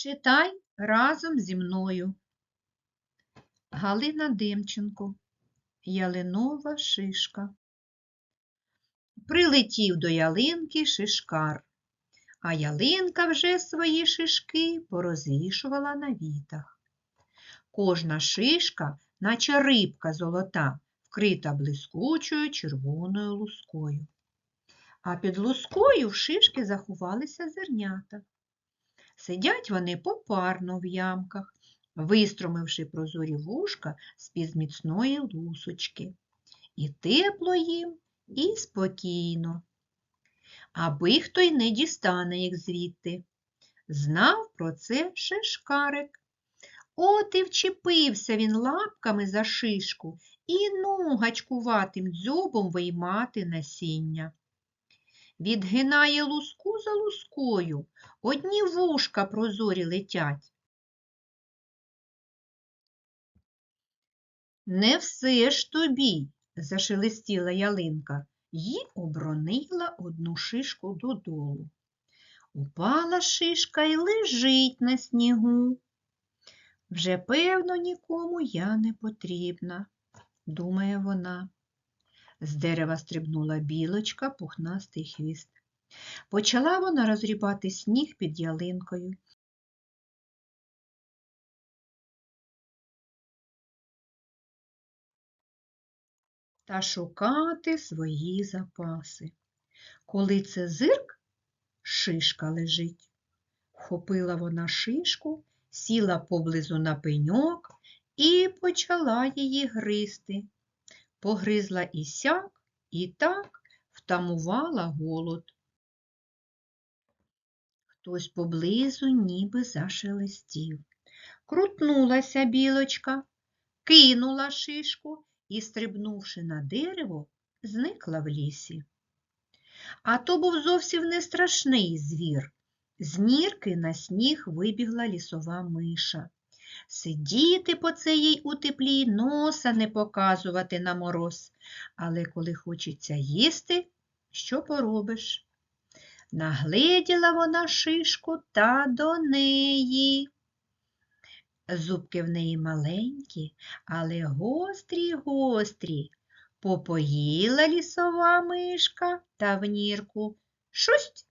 Читай разом зі мною. Галина Демченко. Ялинова шишка. Прилетів до ялинки шишкар, а ялинка вже свої шишки порозвішувала на вітах. Кожна шишка, наче рибка золота, вкрита блискучою червоною лускою. А під лускою в шишки заховалися зернята. Сидять вони попарно в ямках, вистромивши прозорі вушка з-під міцної лусочки. І тепло їм, і спокійно. Аби хто й не дістане їх звідти. Знав про це шишкарик. От і вчепився він лапками за шишку і ну гачкуватим дзьобом виймати насіння. Відгинає луску за лускою, одні вушка прозорі летять. Не все ж тобі, зашелестіла ялинка й обронила одну шишку додолу. Упала шишка й лежить на снігу. Вже, певно, нікому я не потрібна, думає вона. З дерева стрибнула білочка, пухнастий хвіст. Почала вона розрібати сніг під ялинкою. Та шукати свої запаси. Коли це зирк, шишка лежить. Вхопила вона шишку, сіла поблизу на пеньок і почала її гризти. Погризла і сяк, і так втамувала голод. Хтось поблизу ніби зашелестів. Крутнулася білочка, кинула шишку і, стрибнувши на дерево, зникла в лісі. А то був зовсім не страшний звір. З нірки на сніг вибігла лісова миша. Сидіти по це їй у теплі носа не показувати на мороз. Але коли хочеться їсти, що поробиш? Нагледіла вона шишку та до неї. Зубки в неї маленькі, але гострі гострі. Попоїла лісова мишка та в нірку шусть.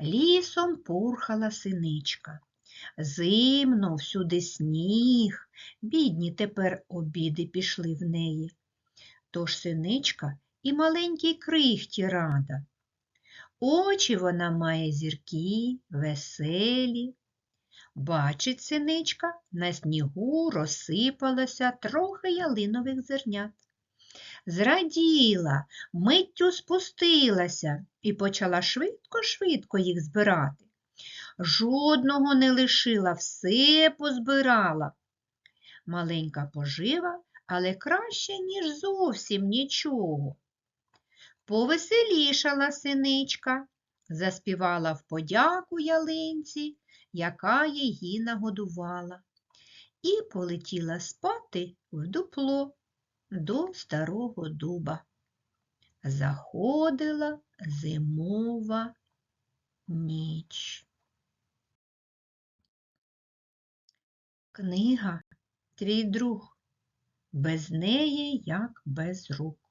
Лісом пурхала синичка. Зимно, всюди сніг, бідні тепер обіди пішли в неї. Тож синичка і маленькій крихті рада. Очі вона має зіркі, веселі. Бачить синичка, на снігу розсипалося трохи ялинових зернят. Зраділа, миттю спустилася і почала швидко-швидко їх збирати. Жодного не лишила, все позбирала. Маленька пожива, але краще, ніж зовсім нічого. Повеселішала синичка, заспівала в подяку ялинці, яка її нагодувала, і полетіла спати в дупло до старого дуба. Заходила зимова ніч. Книга Твій друг. Без неї, як без рук.